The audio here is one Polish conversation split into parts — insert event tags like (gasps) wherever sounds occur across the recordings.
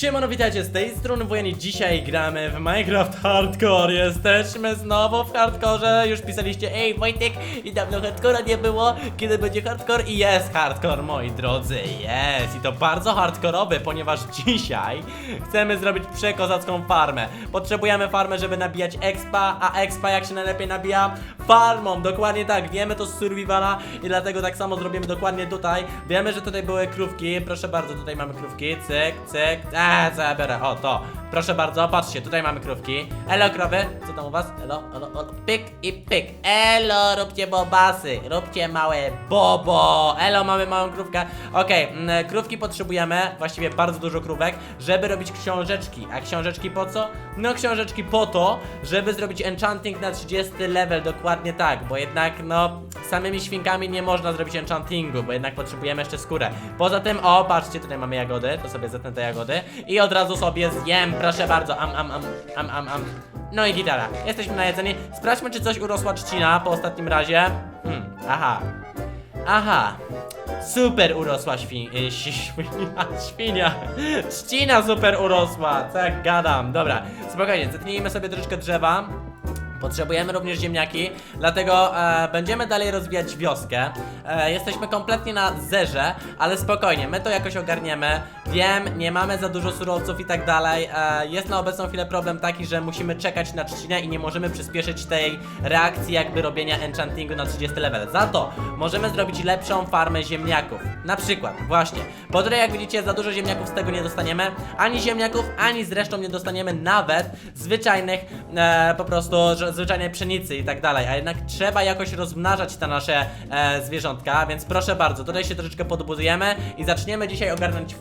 Siemano, witajcie z tej strony Wojen i dzisiaj gramy w Minecraft Hardcore. Jesteśmy znowu w hardkorze. Już pisaliście, ej Wojtek, i dawno hardcora nie było. Kiedy będzie hardcore? I jest hardcore, moi drodzy, jest. I to bardzo hardkorowy, ponieważ (laughs) dzisiaj Chcemy zrobić przekozacką farmę. Potrzebujemy farmę, żeby nabijać expa A expa jak się najlepiej nabija? Farmą, dokładnie tak, wiemy to z survivala I dlatego tak samo zrobimy dokładnie tutaj. Wiemy, że tutaj były krówki, proszę bardzo, tutaj mamy krówki. Cyk, cyk, eee, co ja biorę? O, to, proszę bardzo, patrzcie, tutaj mamy krówki. Elo krowy, co tam u was? Elo, elo, elo, pyk i pyk. Elo, róbcie bobasy, róbcie małe bobo. Elo, mamy małą krówkę. Okej, mm, krówki potrzebujemy, właściwie bardzo dużo krówek Żeby robić książeczki, a książeczki po co? No książeczki po to, żeby zrobić enchanting na 30 level, dokładnie tak Bo jednak, no, samymi świnkami nie można zrobić enchantingu Bo jednak potrzebujemy jeszcze skórę. Poza tym, o, patrzcie, tutaj mamy jagody. To sobie zetnę te jagody I od razu sobie zjem, proszę bardzo. Am, am, am, am, am, am. No i gitara, jesteśmy na jedzenie. Sprawdźmy, czy coś urosła trzcina po ostatnim razie. Hmm, aha. Aha. Super urosła świn... y, (laughs) świnia, świnia. Trzcina super urosła, co jak gadam. Dobra, spokojnie, zetnijmy sobie troszeczkę drzewa Potrzebujemy również ziemniaki, dlatego e, będziemy dalej rozwijać wioskę. E, jesteśmy kompletnie na zerze, ale spokojnie, my to jakoś ogarniemy. Wiem, nie mamy za dużo surowców i tak dalej. E, jest na obecną chwilę problem taki, że musimy czekać na trzcinę i nie możemy przyspieszyć tej reakcji jakby robienia enchantingu na 30 level. Za to możemy zrobić lepszą farmę ziemniaków. Na przykład, właśnie, bo tutaj jak widzicie za dużo ziemniaków z tego nie dostaniemy. Ani ziemniaków, ani zresztą nie dostaniemy nawet zwyczajnych e, po prostu że- zwyczajnej pszenicy i tak dalej. A jednak trzeba jakoś rozmnażać te nasze e, zwierzątka, więc proszę bardzo, tutaj się troszeczkę podbudujemy i zaczniemy dzisiaj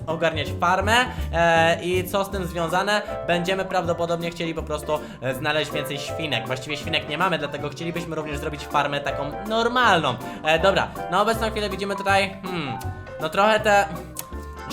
ogarniać farmę e, i co z tym związane, będziemy prawdopodobnie chcieli po prostu e, znaleźć więcej świnek. Właściwie świnek nie mamy, dlatego chcielibyśmy również zrobić farmę taką normalną. E, dobra, na obecną chwilę widzimy tutaj, hmm, no trochę te...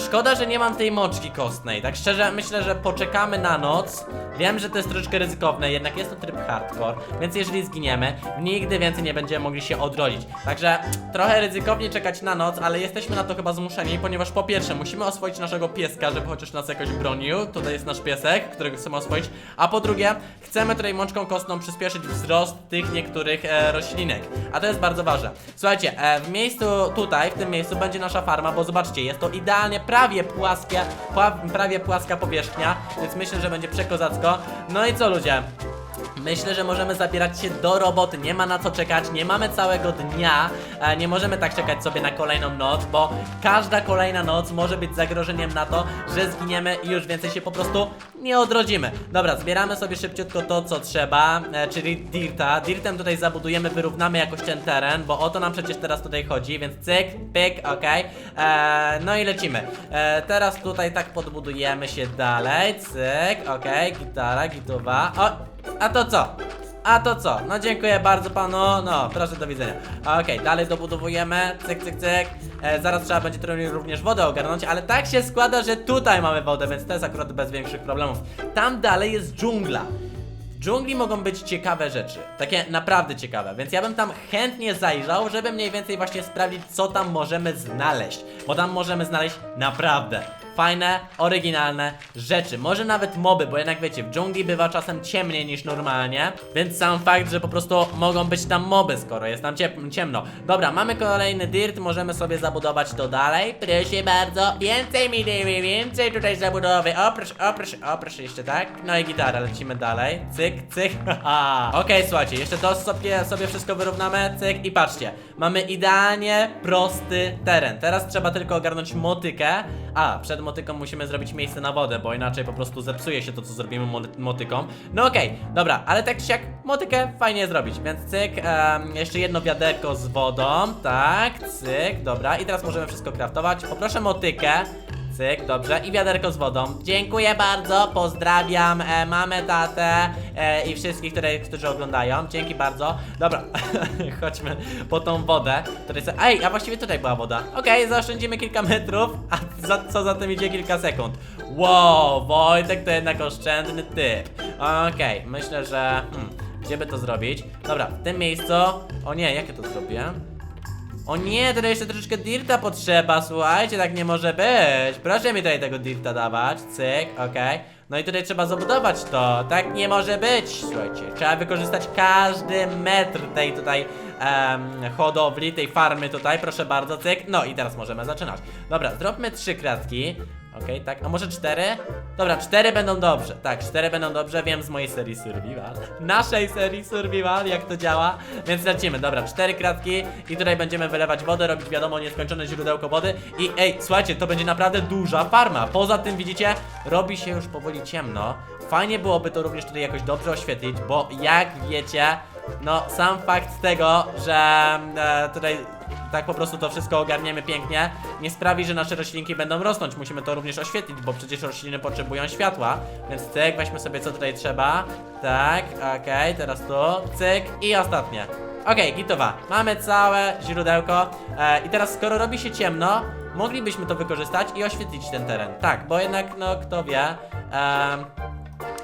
Szkoda, że nie mam tej moczki kostnej. Tak szczerze, myślę, że poczekamy na noc. Wiem, że to jest troszeczkę ryzykowne, jednak jest to tryb hardcore, więc jeżeli zginiemy, nigdy więcej nie będziemy mogli się odrodzić. Także trochę ryzykownie czekać na noc, ale jesteśmy na to chyba zmuszeni, ponieważ po pierwsze musimy oswoić naszego pieska, żeby chociaż nas jakoś bronił. Tutaj jest nasz piesek, którego chcemy oswoić. A po drugie, chcemy tutaj mączką kostną przyspieszyć wzrost tych niektórych e, roślinek. A to jest bardzo ważne. Słuchajcie, e, w miejscu tutaj, w tym miejscu będzie nasza farma, bo zobaczcie, jest to idealnie prawie płaskie, pła, prawie płaska powierzchnia, więc myślę, że będzie przekozacko. No i co ludzie? Myślę, że możemy zabierać się do roboty. Nie ma na co czekać, nie mamy całego dnia. E, nie możemy tak czekać sobie na kolejną noc, bo każda kolejna noc może być zagrożeniem na to, że zginiemy i już więcej się po prostu nie odrodzimy. Dobra, zbieramy sobie szybciutko to, co trzeba, e, czyli dirta. Dirtem tutaj zabudujemy, wyrównamy jakoś ten teren, bo o to nam przecież teraz tutaj chodzi, więc cyk, pyk, okej. E, No i lecimy. E, teraz tutaj tak podbudujemy się dalej, cyk, okej, gitara, gituwa. O, a to co? A to co? No dziękuję bardzo panu, no proszę do widzenia. Okej, dalej dobudowujemy, cyk, cyk, cyk. E, zaraz trzeba będzie również wodę ogarnąć, ale tak się składa, że tutaj mamy wodę, więc to jest akurat bez większych problemów. Tam dalej jest dżungla. W dżungli mogą być ciekawe rzeczy, takie naprawdę ciekawe, więc ja bym tam chętnie zajrzał, żeby mniej więcej właśnie sprawdzić, co tam możemy znaleźć, bo tam możemy znaleźć naprawdę fajne, oryginalne rzeczy, może nawet moby, bo jednak wiecie, w dżungli bywa czasem ciemniej niż normalnie, więc sam fakt, że po prostu mogą być tam moby, skoro jest tam ciemno. Dobra, mamy kolejny dirt, możemy sobie zabudować to dalej, proszę bardzo, więcej mi dajmy, więcej tutaj zabudowy, o proszę, o proszę, o proszę jeszcze tak, no i gitara, lecimy dalej, cyk, cyk, (laughs) haha. Okej, słuchajcie, jeszcze to sobie, sobie wszystko wyrównamy, cyk i patrzcie, mamy idealnie prosty teren, teraz trzeba tylko ogarnąć motykę, a, przed motyką musimy zrobić miejsce na wodę, bo inaczej po prostu zepsuje się to, co zrobimy mo motyką. No okej, dobra, ale tak czy siak motykę fajnie zrobić, więc cyk, em, jeszcze jedno wiaderko z wodą, tak, cyk, dobra, i teraz możemy wszystko kraftować. Poproszę motykę. Cyk, dobrze. I wiaderko z wodą. Dziękuję bardzo, pozdrawiam e, mamę, tatę e, i wszystkich, które, którzy oglądają. Dzięki bardzo. Dobra, (laughs) chodźmy po tą wodę. Tutaj se... Ej, a właściwie tutaj była woda. Okej, zaoszczędzimy kilka metrów, a za, co za tym idzie kilka sekund. Wow, Wojtek to jednak oszczędny typ. Okej, myślę, że... Hmm, gdzie by to zrobić? Dobra, w tym miejscu... O nie, jakie to zrobię? O nie, tutaj jeszcze troszeczkę dirta potrzeba, słuchajcie, tak nie może być. Proszę mi tutaj tego dirta dawać, cyk, okej. No i tutaj trzeba zabudować to, tak nie może być, słuchajcie. Trzeba wykorzystać każdy metr tej tutaj em, hodowli, tej farmy tutaj, proszę bardzo, cyk. No i teraz możemy zaczynać. Dobra, zróbmy trzy kratki. Okej, tak, a może cztery? Dobra, cztery będą dobrze. Tak, cztery będą dobrze, wiem z mojej serii Survival. Naszej serii Survival, jak to działa. Więc lecimy, dobra, cztery kratki i tutaj będziemy wylewać wodę, robić wiadomo nieskończone źródełko wody. I ej, słuchajcie, to będzie naprawdę duża farma. Poza tym, widzicie, robi się już powoli ciemno. Fajnie byłoby to również tutaj jakoś dobrze oświetlić, bo jak wiecie, no sam fakt tego, że e, tutaj tak po prostu to wszystko ogarniemy pięknie, nie sprawi, że nasze roślinki będą rosnąć. Musimy to również oświetlić, bo przecież rośliny potrzebują światła. Więc cyk, weźmy sobie co tutaj trzeba. Tak, okej, teraz tu, cyk i ostatnie. Okej, gitowa. Mamy całe źródełko. E, I teraz, skoro robi się ciemno, moglibyśmy to wykorzystać i oświetlić ten teren. Tak, bo jednak, no kto wie. em,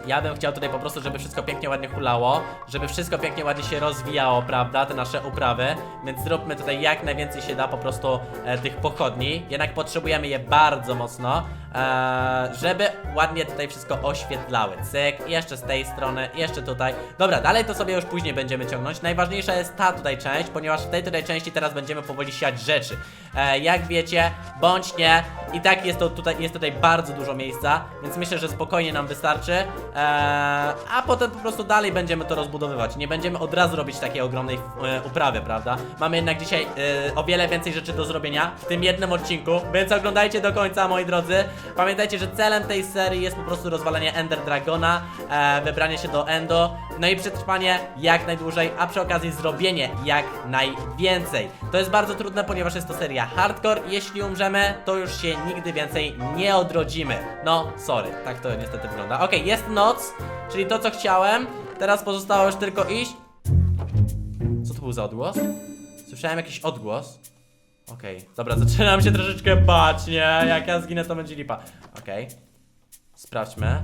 ja bym chciał tutaj po prostu, żeby wszystko pięknie, ładnie hulało, żeby wszystko pięknie, ładnie się rozwijało, prawda, te nasze uprawy, więc zróbmy tutaj jak najwięcej się da po prostu e, tych pochodni, jednak potrzebujemy je bardzo mocno, e, żeby ładnie tutaj wszystko oświetlały, cyk, jeszcze z tej strony, jeszcze tutaj, dobra, dalej to sobie już później będziemy ciągnąć, najważniejsza jest ta tutaj część, ponieważ w tej tutaj części teraz będziemy powoli siać rzeczy, e, jak wiecie, bądź nie, i tak jest to tutaj, jest tutaj bardzo dużo miejsca, więc myślę, że spokojnie nam wystarczy. Eee, a potem po prostu dalej będziemy to rozbudowywać. Nie będziemy od razu robić takiej ogromnej e, uprawy, prawda? Mamy jednak dzisiaj e, o wiele więcej rzeczy do zrobienia w tym jednym odcinku, więc oglądajcie do końca, moi drodzy. Pamiętajcie, że celem tej serii jest po prostu rozwalenie Ender Dragona, e, wybranie się do Endo, no i przetrwanie jak najdłużej, a przy okazji zrobienie jak najwięcej. To jest bardzo trudne, ponieważ jest to seria hardcore. Jeśli umrzemy, to już się nigdy więcej nie odrodzimy. No, sorry, tak to niestety wygląda. Okej, jest noc, czyli to co chciałem. Teraz pozostało już tylko iść. Co to był za odgłos? Słyszałem jakiś odgłos. Okej, dobra, zaczynam się troszeczkę bać, nie? Jak ja zginę, to będzie lipa. Okej. Sprawdźmy.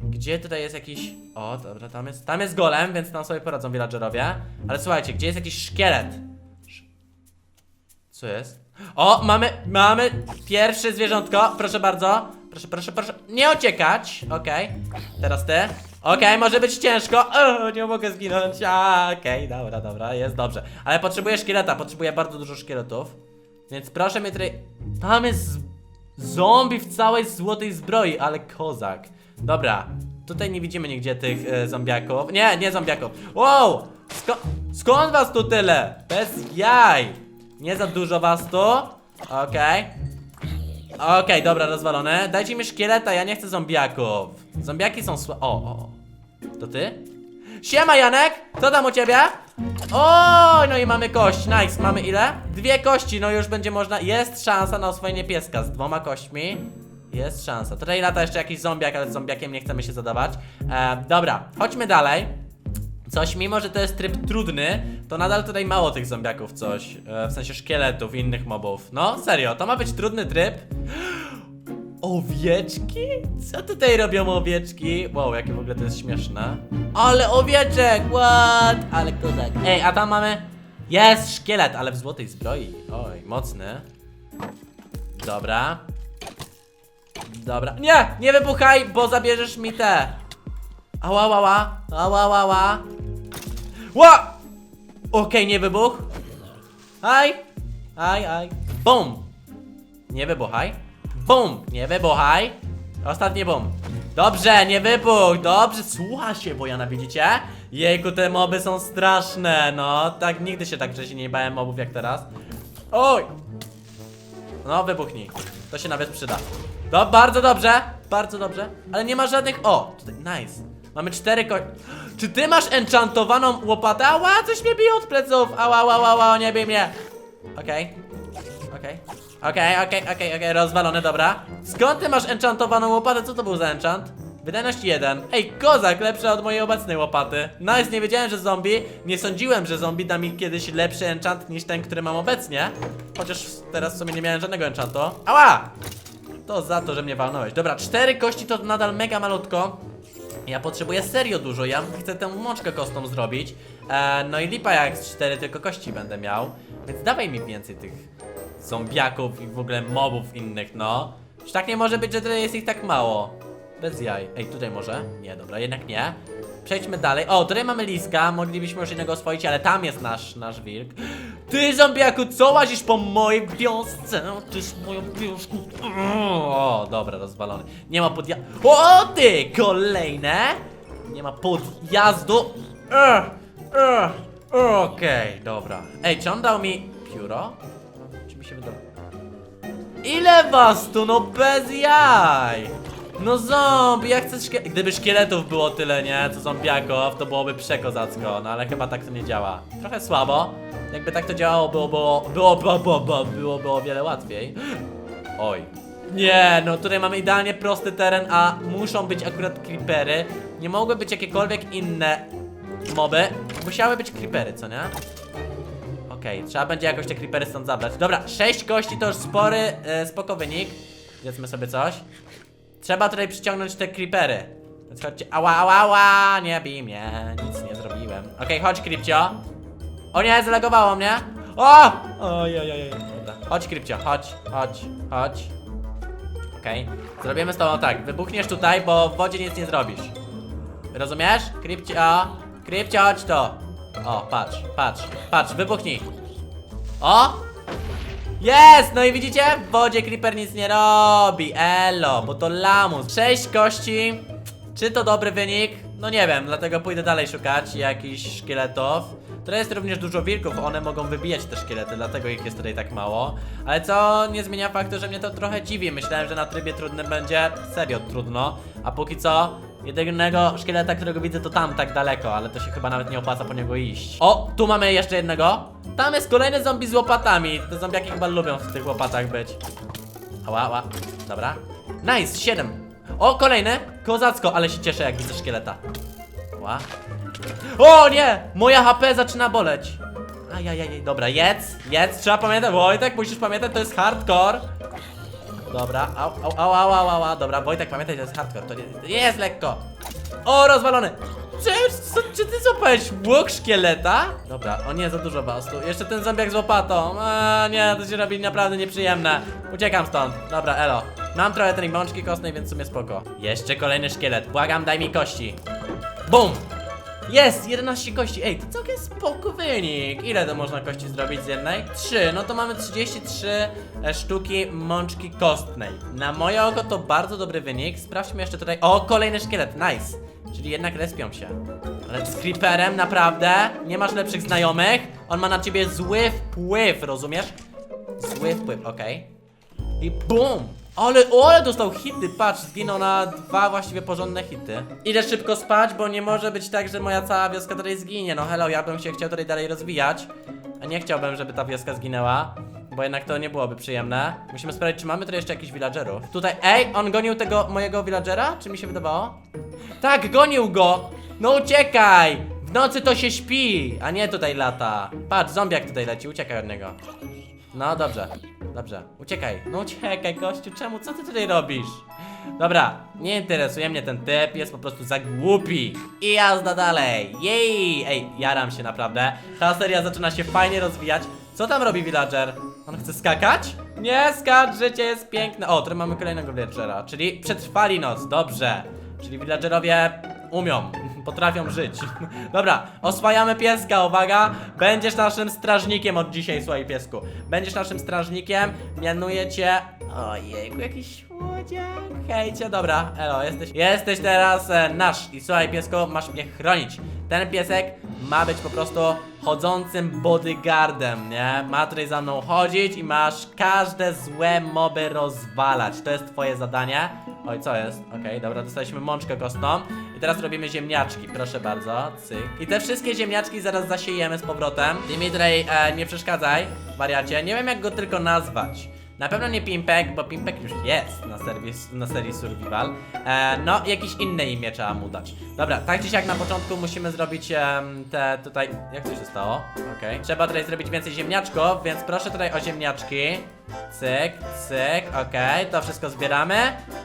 Gdzie tutaj jest jakiś... O, dobra, tam jest... Tam jest golem, więc tam sobie poradzą villagerowie. Ale słuchajcie, gdzie jest jakiś szkielet? Sz- Co jest? O, mamy, mamy pierwsze zwierzątko, proszę bardzo. Proszę, proszę, proszę, nie uciekać. Okej, teraz ty. Okej, może być ciężko. O, nie mogę zginąć. A, Okej, dobra, dobra, jest dobrze. Ale potrzebuję szkieleta, potrzebuję bardzo dużo szkieletów. Więc proszę mnie tutaj... Tam jest zombie w całej złotej zbroi, ale kozak. Dobra, tutaj nie widzimy nigdzie tych e, zombiaków. Nie, nie zombiaków. Wow! Sko skąd was tu tyle? Bez jaj! Nie za dużo was tu. Okej. Okej, dobra, rozwalone. Dajcie mi szkieleta, ja nie chcę zombiaków. Zombiaki są sła... O, o, o. To ty? Siema, Janek! Co tam u ciebie? O, no i mamy kość, nice. Mamy ile? Dwie kości, no już będzie można... Jest szansa na oswojenie pieska z dwoma kośćmi. Jest szansa. Tutaj lata jeszcze jakiś zombiak, ale z zombiakiem nie chcemy się zadawać. E, dobra, chodźmy dalej. Coś, mimo że to jest tryb trudny, to nadal tutaj mało tych zombiaków coś. E, w sensie szkieletów innych mobów. No, serio, to ma być trudny tryb. (gasps) Owieczki? Co tutaj robią owieczki? Wow, jakie w ogóle to jest śmieszne. Ale owieczek, what? Ale kozak. Ej, a tam mamy... Jest szkielet, ale w złotej zbroi. Oj, mocny. Dobra. Dobra. Nie, nie wybuchaj, bo zabierzesz mi te. Ała, ała, ała, ała, ała. Ła! Okej, nie wybuch. Aj, aj, aj. Bum. Nie wybuchaj. Bum! Nie wybuchaj. Ostatni bum. Dobrze, nie wybuch. Dobrze, słucha się, Bojana, widzicie? Jejku, te moby są straszne, no. Tak, nigdy się tak wcześniej nie bałem mobów jak teraz. Oj! No, wybuchnij. To się nawet przyda. To bardzo dobrze, bardzo dobrze. Ale nie ma żadnych... O, tutaj, nice. Mamy cztery ko... Czy ty masz enchantowaną łopatę? Ała, coś mnie bije od pleców. Ała, ała, ała, ała, nie bij mnie. Okej. Okej. Okej, okej, okej, okej, rozwalone, dobra. Skąd ty masz enchantowaną łopatę? Co to był za enchant? Wydajność 1. Ej, kozak, lepsza od mojej obecnej łopaty. Nice, nie wiedziałem, że zombie. Nie sądziłem, że zombie da mi kiedyś lepszy enchant niż ten, który mam obecnie. Chociaż teraz w sumie nie miałem żadnego enchantu. Ała! To za to, że mnie walnąłeś. Dobra, cztery kości to nadal mega malutko. Ja potrzebuję serio dużo, ja chcę tę mączkę kostną zrobić. E, no i lipa jak z cztery tylko kości będę miał. Więc dawaj mi więcej tych zombiaków i w ogóle mobów innych, no. Już tak nie może być, że tutaj jest ich tak mało. Bez jaj. Ej, tutaj może? Nie, dobra, jednak nie. Przejdźmy dalej. O, tutaj mamy liska, moglibyśmy już innego oswoić, ale tam jest nasz, nasz wilk. Ty, zombiaku, co łazisz po mojej wiosce? Ty jest moją wioską. O, dobra, rozwalony. Nie ma podjazdu. O, ty, kolejne. Nie ma podjazdu. Ech, ech, Okej, dobra. Ej, czy on dał mi pióro? Czy mi się wydaje? Ile was tu, no bez jaj! No zombie, ja chcę szkie... Gdyby szkieletów było tyle, nie? Co zombiaków, to byłoby przekozacko, no ale chyba tak to nie działa. Trochę słabo. Jakby tak to działało, było, było, było, było, było, było, było, było o wiele łatwiej. (gasps) Oj. Nie, no tutaj mamy idealnie prosty teren, a muszą być akurat creepery. Nie mogły być jakiekolwiek inne moby. Musiały być creepery, co nie? Okej, trzeba będzie jakoś te creepery stąd zabrać. Dobra, 6 kości to już spory, e, spoko wynik. Zjedzmy sobie coś. Trzeba tutaj przyciągnąć te creepery. Więc chodźcie. Ała, ała, ała! Nie bij mnie, nic nie zrobiłem. Okej, chodź, Krypcio. O nie, zalegowało mnie. O! Oj, oj, oj. Dobra, chodź, Krypcio, chodź, chodź, chodź. Okej, zrobimy z tobą tak. Wybuchniesz tutaj, bo w wodzie nic nie zrobisz. Rozumiesz? Krypcio, Krypcio, chodź to. O, patrz, patrz, patrz, wybuchnij. O! Jest! No i widzicie? W wodzie Creeper nic nie robi. Elo, bo to lamus. Sześć kości. Czy to dobry wynik? No nie wiem, dlatego pójdę dalej szukać jakichś szkieletów. Tutaj jest również dużo wilków, one mogą wybijać te szkielety, dlatego ich jest tutaj tak mało. Ale co nie zmienia faktu, że mnie to trochę dziwi. Myślałem, że na trybie trudnym będzie serio trudno. A póki co, jedynego szkieleta, którego widzę, to tam tak daleko, ale to się chyba nawet nie opłaca po niego iść. O, tu mamy jeszcze jednego. Tam jest kolejny zombie z łopatami. Te zombiaki chyba lubią w tych łopatach być. Ała, ała. Dobra. Nice, 7. O, kolejny. Kozacko, ale się cieszę, jak widzę szkieleta. Ła. O nie! Moja HP zaczyna boleć. Ajajaj, dobra, jedz, jedz, trzeba pamiętać, Wojtek, musisz pamiętać, to jest hardcore. Dobra, au, au, au, au, au, au, dobra, Wojtek, pamiętaj, to jest hardcore, to nie, jest lekko. O, rozwalony. Czy, co, czy ty złapałeś łuk szkieleta? Dobra, o nie, za dużo bastu. Jeszcze ten zombiak z łopatą. A, nie, to się robi naprawdę nieprzyjemne. Uciekam stąd. Dobra, elo. Mam trochę tej mączki kostnej, więc w sumie spoko. Jeszcze kolejny szkielet. Błagam, daj mi kości. Bum! Jest! 11 kości. Ej, to całkiem spoko wynik. Ile to można kości zrobić z jednej? 3. No to mamy 33 e, sztuki mączki kostnej. Na moje oko to bardzo dobry wynik. Sprawdźmy jeszcze tutaj. O, kolejny szkielet. Nice. Czyli jednak respią się. Ale z Creeperem naprawdę nie masz lepszych znajomych. On ma na ciebie zły wpływ, rozumiesz? Zły wpływ, okej. I BUM! Ale, o, ale dostał hity, patrz, zginął na dwa właściwie porządne hity. Idę szybko spać, bo nie może być tak, że moja cała wioska tutaj zginie. No hello, ja bym się chciał tutaj dalej rozwijać. A nie chciałbym, żeby ta wioska zginęła. Bo jednak to nie byłoby przyjemne. Musimy sprawdzić, czy mamy tu jeszcze jakichś villagerów. Tutaj, ej, on gonił tego mojego villagera? Czy mi się wydawało? Tak, gonił go! No uciekaj! W nocy to się śpi, a nie tutaj lata. Patrz, zombiak tutaj leci, uciekaj od niego. No dobrze, dobrze. Uciekaj. No uciekaj, gościu, czemu? Co ty tutaj robisz? Dobra, nie interesuje mnie ten typ, jest po prostu za głupi. I jazda dalej. Jej! Ej, jaram się naprawdę. Ta seria zaczyna się fajnie rozwijać. Co tam robi villager? On chce skakać? Nie skacz, życie jest piękne. O, tutaj mamy kolejnego villagera, czyli przetrwali noc, dobrze. Czyli villagerowie umią, potrafią żyć. (laughs) Dobra, oswajamy pieska, uwaga. Będziesz naszym strażnikiem od dzisiaj, słuchaj piesku. Będziesz naszym strażnikiem, mianuję cię... Ojejku, jakiś słodziak. Hejcie, dobra, elo, jesteś, jesteś teraz e, nasz. I słuchaj piesku, masz mnie chronić. Ten piesek ma być po prostu chodzącym bodyguardem, nie? Ma tutaj za mną chodzić i masz każde złe moby rozwalać. To jest twoje zadanie. Oj, co jest? Okej, dobra, dostaliśmy mączkę kostną. Teraz robimy ziemniaczki, proszę bardzo. Cyk. I te wszystkie ziemniaczki zaraz zasiejemy z powrotem. Tutaj e, nie przeszkadzaj, wariacie. Nie wiem jak go tylko nazwać. Na pewno nie Pimpek, bo Pimpek już jest na, serwis, na serii Survival. E, no, jakieś inne imię trzeba mu dać. Dobra, tak czy siak na początku musimy zrobić te tutaj... Jak to się stało? Okej. Trzeba tutaj zrobić więcej ziemniaczków, więc proszę tutaj o ziemniaczki. Cyk, cyk, okej, to wszystko zbieramy.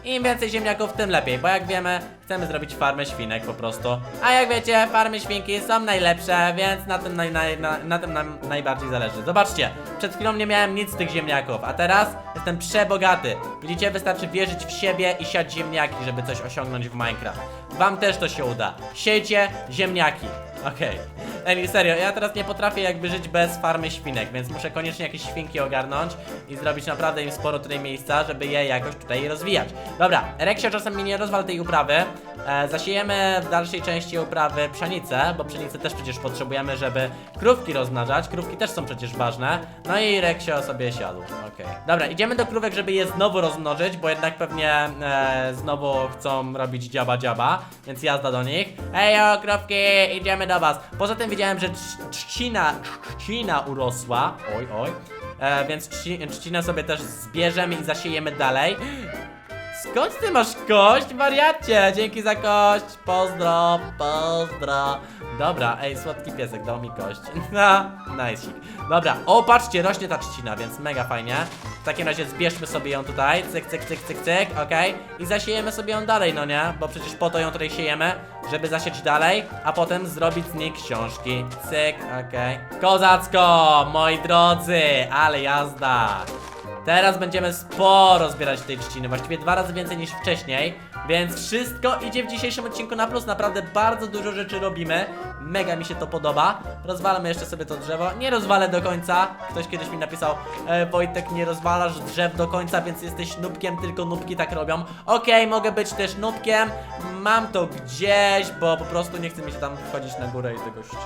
Im więcej ziemniaków, tym lepiej, bo jak wiemy, chcemy zrobić farmę świnek po prostu. A jak wiecie, farmy świnki są najlepsze, więc na tym, naj, naj, na, na tym nam najbardziej zależy. Zobaczcie, przed chwilą nie miałem nic z tych ziemniaków, a teraz jestem przebogaty. Widzicie, wystarczy wierzyć w siebie i siać ziemniaki, żeby coś osiągnąć w Minecraft. Wam też to się uda. Siejcie ziemniaki. Okej. Ej, serio, ja teraz nie potrafię jakby żyć bez farmy świnek, więc muszę koniecznie jakieś świnki ogarnąć i zrobić naprawdę im sporo tutaj miejsca, żeby je jakoś tutaj rozwijać. Dobra, Reksio czasem mi nie rozwal tej uprawy. E, zasiejemy w dalszej części uprawy pszenicę, bo pszenicy też przecież potrzebujemy, żeby krówki rozmnażać. Krówki też są przecież ważne. No i Reksio sobie siadł. Okej. Dobra, idziemy do krówek, żeby je znowu rozmnożyć, bo jednak pewnie e, znowu chcą robić dziaba dziaba, więc jazda do nich. Ejo, krówki, idziemy do was. Poza tym widziałem, że trz- trzcina, trzcina urosła. Oj, oj. E, więc trzci, trzcinę sobie też zbierzemy i zasiejemy dalej. Skąd ty masz kość, wariacie? Dzięki za kość. Pozdro, pozdro. Dobra, ej, słodki piesek dał mi kość. (laughs) No, nice. Dobra, o, patrzcie, rośnie ta trzcina, więc mega fajnie. W takim razie zbierzmy sobie ją tutaj. Cyk, cyk, cyk, cyk, cyk, okej. I zasiejemy sobie ją dalej, no nie? Bo przecież po to ją tutaj siejemy, żeby zasieć dalej, a potem zrobić z niej książki. Cyk, okej. Kozacko, moi drodzy, ale jazda. Teraz będziemy sporo zbierać tej trzciny, właściwie dwa razy więcej niż wcześniej, więc wszystko idzie w dzisiejszym odcinku na plus, naprawdę bardzo dużo rzeczy robimy, mega mi się to podoba. Rozwalamy jeszcze sobie to drzewo, nie rozwalę do końca, ktoś kiedyś mi napisał, e, Wojtek nie rozwalasz drzew do końca, więc jesteś nubkiem, tylko nubki tak robią. Okej, mogę być też nubkiem, mam to gdzieś, bo po prostu nie chce mi się tam wchodzić na górę i tego ścinać.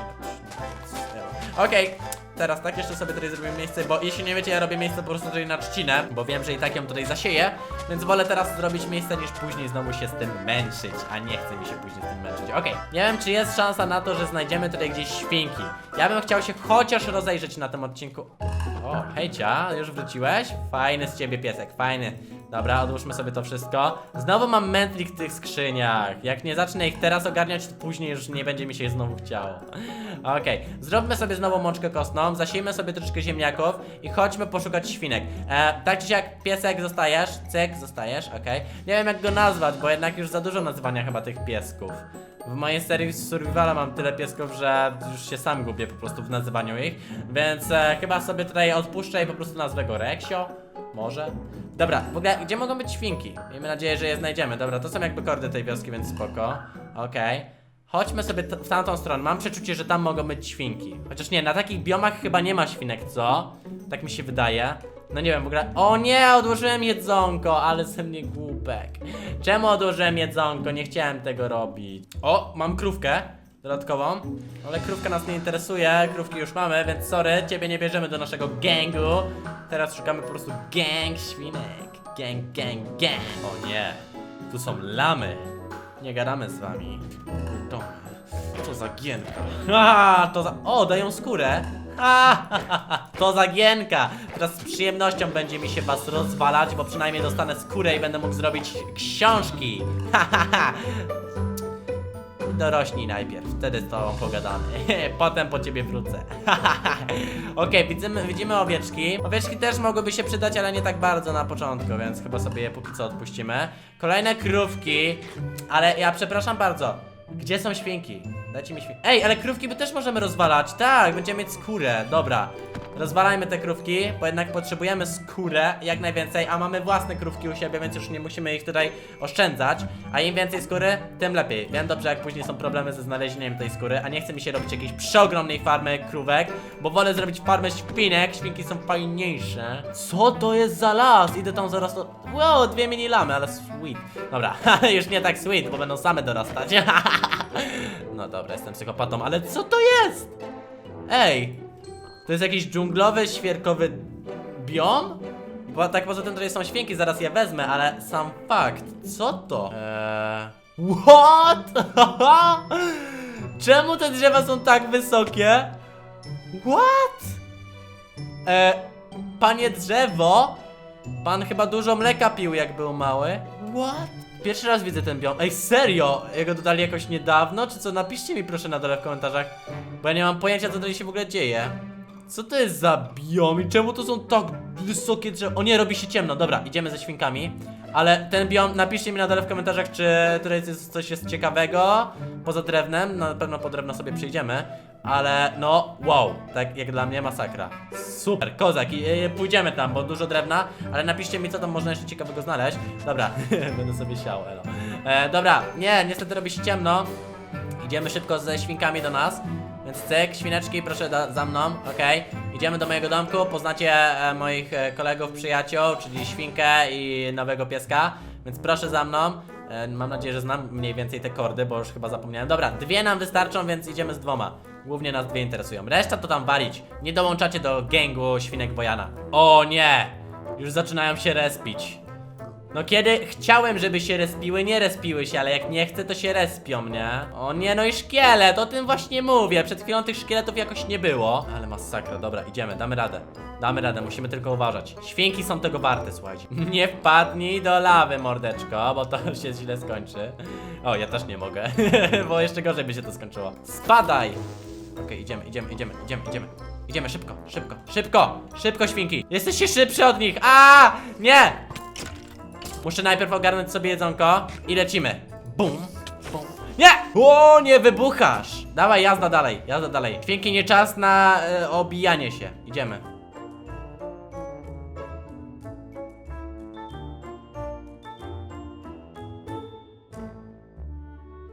Okej, teraz tak jeszcze sobie tutaj zrobimy miejsce, bo jeśli nie wiecie, ja robię miejsce po prostu tutaj na trzcinę, bo wiem, że i tak ją tutaj zasieję, więc wolę teraz zrobić miejsce niż później znowu się z tym męczyć, a nie chce mi się później z tym męczyć. Okej, nie wiem, czy jest szansa na to, że znajdziemy tutaj gdzieś świnki. Ja bym chciał się chociaż rozejrzeć na tym odcinku. O, hejcia, już wróciłeś? Fajny z ciebie piesek, fajny. Dobra, odłóżmy sobie to wszystko. Znowu mam mętlik w tych skrzyniach. Jak nie zacznę ich teraz ogarniać, to później już nie będzie mi się znowu chciało. Okej, zróbmy sobie znowu mączkę kostną, zasiejmy sobie troszeczkę ziemniaków i chodźmy poszukać świnek. E, tak czy siak, piesek zostajesz, cyk, zostajesz, okej. Nie wiem jak go nazwać, bo jednak już za dużo nazywania chyba tych piesków. W mojej serii Survivala mam tyle piesków, że już się sam gubię po prostu w nazywaniu ich, więc e, chyba sobie tutaj odpuszczę i po prostu nazwę go Reksio. Może? Dobra, w ogóle gdzie mogą być świnki? Miejmy nadzieję, że je znajdziemy. Dobra, to są jakby kordy tej wioski, więc spoko. Okej. Chodźmy sobie w tamtą stronę. Mam przeczucie, że tam mogą być świnki. Chociaż nie, na takich biomach chyba nie ma świnek, co? Tak mi się wydaje. No nie wiem, w ogóle. O nie, odłożyłem jedzonko, ale ze mnie głupek. Czemu odłożyłem jedzonko? Nie chciałem tego robić. O, mam krówkę dodatkową, ale krówka nas nie interesuje, krówki już mamy, więc sorry, ciebie nie bierzemy do naszego gangu. Teraz szukamy po prostu gang świnek. Gang, gang, gang. O nie, tu są lamy. Nie gadamy z wami. To, to za gienka. Ha, to za... O, dają skórę. Ha. (laughs) to za gienka. Teraz z przyjemnością będzie mi się was rozwalać, bo przynajmniej dostanę skórę i będę mógł zrobić książki. (laughs) Ha, ha, ha. Dorośnij najpierw, wtedy z tobą pogadamy. (laughs) Potem po ciebie wrócę. (laughs) Okej, widzimy, widzimy owieczki. Owieczki też mogłyby się przydać, ale nie tak bardzo na początku, więc chyba sobie je póki co odpuścimy. Kolejne krówki, ale ja przepraszam bardzo. Gdzie są świnki? Dajcie mi świnki. Ej, ale krówki by też możemy rozwalać. Tak, będziemy mieć skórę. Dobra. Rozwalajmy te krówki, bo jednak potrzebujemy skórę jak najwięcej, a mamy własne krówki u siebie, więc już nie musimy ich tutaj oszczędzać. A im więcej skóry, tym lepiej. Wiem dobrze, jak później są problemy ze znalezieniem tej skóry, a nie chce mi się robić jakiejś przeogromnej farmy krówek, bo wolę zrobić farmę świnek, świnki są fajniejsze. Co to jest za las? Idę tam zaraz to... Wow, dwie mini lamy, ale sweet. Dobra, (laughs) już nie tak sweet, bo będą same dorastać. (laughs) no dobra, jestem psychopatą, ale co to jest? Ej, to jest jakiś dżunglowy, świerkowy biom? Bo tak poza tym tutaj są świnki, zaraz je wezmę, ale sam fakt, co to? Eee... What? (laughs) Czemu te drzewa są tak wysokie? What? Eee, panie drzewo? Pan chyba dużo mleka pił jak był mały. What? Pierwszy raz widzę ten biom. Ej, serio? Jego dodali jakoś niedawno? Czy co? Napiszcie mi proszę na dole w komentarzach. Bo ja nie mam pojęcia co tutaj się w ogóle dzieje. Co to jest za biom i czemu to są tak wysokie drzewo. O nie, robi się ciemno. Dobra, idziemy ze świnkami. Ale ten biom, napiszcie mi na dole w komentarzach, czy tutaj jest coś jest ciekawego poza drewnem. Na pewno po drewno sobie przyjdziemy. Ale no, wow, tak jak dla mnie masakra. Super, kozak, i, i, pójdziemy tam, bo dużo drewna, ale napiszcie mi, co tam można jeszcze ciekawego znaleźć. Dobra, (laughs) będę sobie siał, elo. E, dobra, nie, niestety robi się ciemno. Idziemy szybko ze świnkami do nas. Więc cyk, świneczki, proszę za mną, okej. Idziemy do mojego domku, poznacie e, moich e, kolegów, przyjaciół, czyli świnkę i nowego pieska. Więc proszę za mną. E, mam nadzieję, że znam mniej więcej te kordy, bo już chyba zapomniałem. Dobra, dwie nam wystarczą, więc idziemy z dwoma. Głównie nas dwie interesują. Reszta to tam walić. Nie dołączacie do gangu świnek Bojana. O nie! Już zaczynają się respić. No kiedy chciałem, żeby się respiły, nie respiły się, ale jak nie chcę, to się respią, nie? O nie, no i szkielet, o tym właśnie mówię. Przed chwilą tych szkieletów jakoś nie było. Ale masakra, dobra, idziemy, damy radę. Damy radę, musimy tylko uważać. Świnki są tego warte, słuchajcie. (laughs) Nie wpadnij do lawy, mordeczko, bo to się źle skończy. O, ja też nie mogę, (laughs) bo jeszcze gorzej by się to skończyło. Spadaj! Okej, idziemy, idziemy, idziemy, idziemy, idziemy. Idziemy szybko, szybko, szybko, szybko świnki. Jesteście szybszy od nich. A, nie! Muszę najpierw ogarnąć sobie jedzonko i lecimy. Bum, bum. Nie! O, nie wybuchasz! Dawaj, jazda dalej, jazda dalej. Świnki, nie czas na e, obijanie się. Idziemy.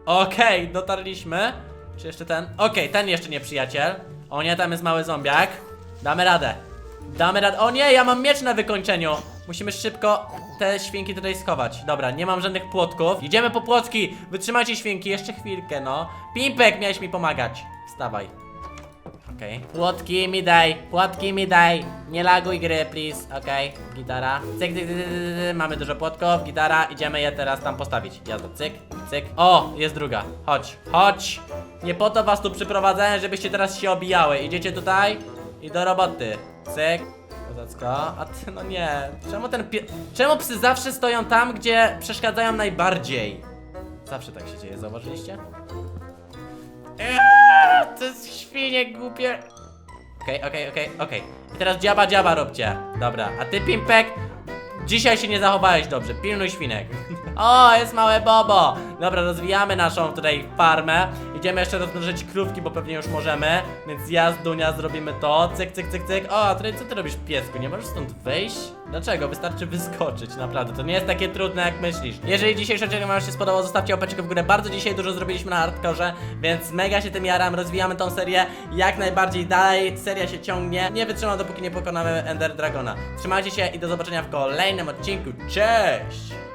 Okej, dotarliśmy. Czy jeszcze ten? Okej, ten jeszcze nie przyjaciel. O nie, tam jest mały zombiak. Damy radę. Damy radę. O nie, ja mam miecz na wykończeniu. Musimy szybko te świnki tutaj schować. Dobra, nie mam żadnych płotków. Idziemy po płotki. Wytrzymajcie świnki, jeszcze chwilkę, no. Pimpek, miałeś mi pomagać. Wstawaj. Okej. Płotki mi daj, płotki mi daj. Nie laguj gry, please. Okej, gitara. Cyk, cyk, cyk, cyk, cyk, mamy dużo płotków, gitara. Idziemy je teraz tam postawić. Jazda, cyk, cyk. O, jest druga. Chodź, chodź. Nie po to was tu przyprowadzałem, żebyście teraz się obijały. Idziecie tutaj i do roboty. Cyk. A ty, no nie. Czemu ten pie... Czemu psy zawsze stoją tam, gdzie przeszkadzają najbardziej? Zawsze tak się dzieje, zauważyliście? Eee, to jest świnie głupie. Okej, okej, okej, okej. I teraz dziaba dziaba róbcie. Dobra, a ty Pimpek, dzisiaj się nie zachowałeś dobrze. Pilnuj świnek. (laughs) O, jest małe Bobo. Dobra, rozwijamy naszą tutaj farmę. Idziemy jeszcze rozmnożyć krówki, bo pewnie już możemy. Więc ja z Dunia zrobimy to. Cyk, cyk, cyk, cyk. O, tutaj co ty robisz piesku? Nie możesz stąd wyjść? Dlaczego? Wystarczy wyskoczyć, naprawdę. To nie jest takie trudne jak myślisz. Jeżeli dzisiejszy odcinek wam się spodobał, zostawcie łapeczkę w górę. Bardzo dzisiaj dużo zrobiliśmy na hardkorze, więc mega się tym jaram. Rozwijamy tą serię jak najbardziej dalej. Seria się ciągnie. Nie wytrzymam, dopóki nie pokonamy Ender Dragona. Trzymajcie się i do zobaczenia w kolejnym odcinku. Cześć!